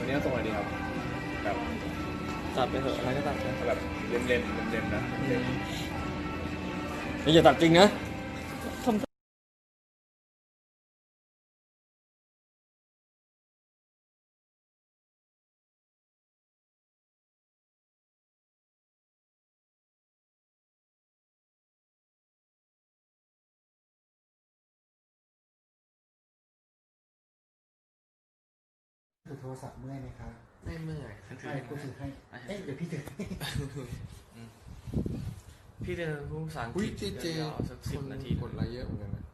วันนี้ส่งอะไรดีครับ แบบตัดไปเถอะอะไรก็ตัดไปแบบเล่มๆเล่มๆนะเล่มอย่าตัดจริงนะ ถือโทรศัพท์เมื่อยไหมครับไม่เมื่อยใช่กูถือให้ เอ้ยเดี๋ยวพี่ถือให้พี่เดินพูดภาษาอังกอุ้ยฤษเจเจยาวๆสักสิบนาทีกดไลค์เยอะเหมือนกันนะ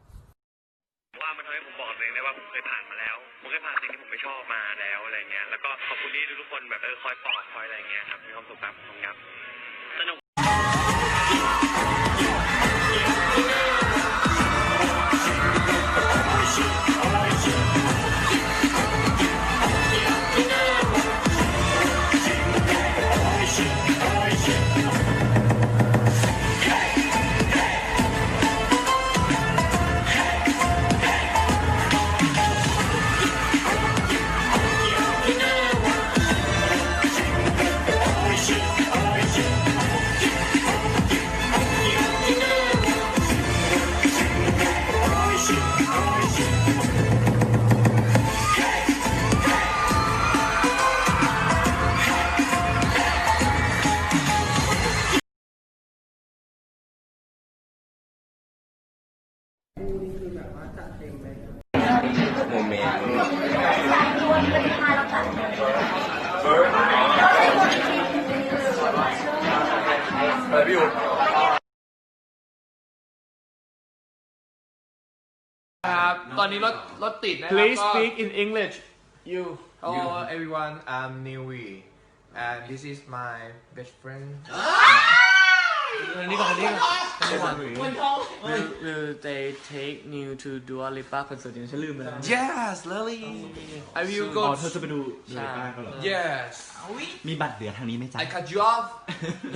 ว่ามันทำให้ผมบอกตัวเองได้ว่าผมเคยผ่านมาแล้วผมเคยผ่านสิ่งที่ผมไม่ชอบมาแล้วอะไรเงี้ย แล้วก็ขอบคุณที่ทุกๆคนแบบเออคอยปลอบคอยอะไรเงี้ยครับมีความสุขครับขอบคุณครับ โมเมนต์อะไรพี่อู ครับ ตอนนี้รถรถติดนะครับ Please ก็ speak in English you hello everyone I'm Newy and this is my best friend อันนี้ก่อนอันนี้ก่อนอันนี้ก่อน Will Will they take new to Dua Lipa concert เนี่ยฉันลืมไปแล้ว yes Lily I will อ๋อ go เธอจะไปดูดูใช่บ้านเขาเหรอ yes มีบัตรเหลือทางนี้ไหมจ๊ะ I cut you off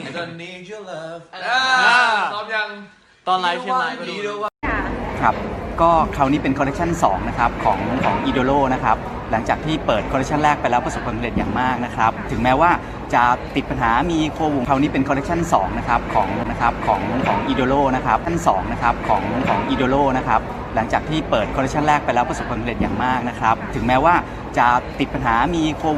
I don't need your love อ่าตอบยังตอนไลฟ์เชียงรายก็ดู ครับ ก็คราวนี้เป็นคอลเลคชัน2นะครับ ของของอีโดโลนะครับ หลังจากที่เปิดคอลเลคชันแรกไปแล้วประสบความสำเร็จอย่างมากนะครับถึงแม้ว่าจะติดปัญหามีโควงคราวนี้เป็นคอลเลคชัน2นะครับของนะครับของของอีโดโลนะครับท่าน2นะครับของของอีโดโลนะครับหลังจากที่เปิดคอลเลคชันแรกไปแล้วประสบความสำเร็จอย่างมากนะครับถึงแม้ว่าจะติดปัญหามีโคว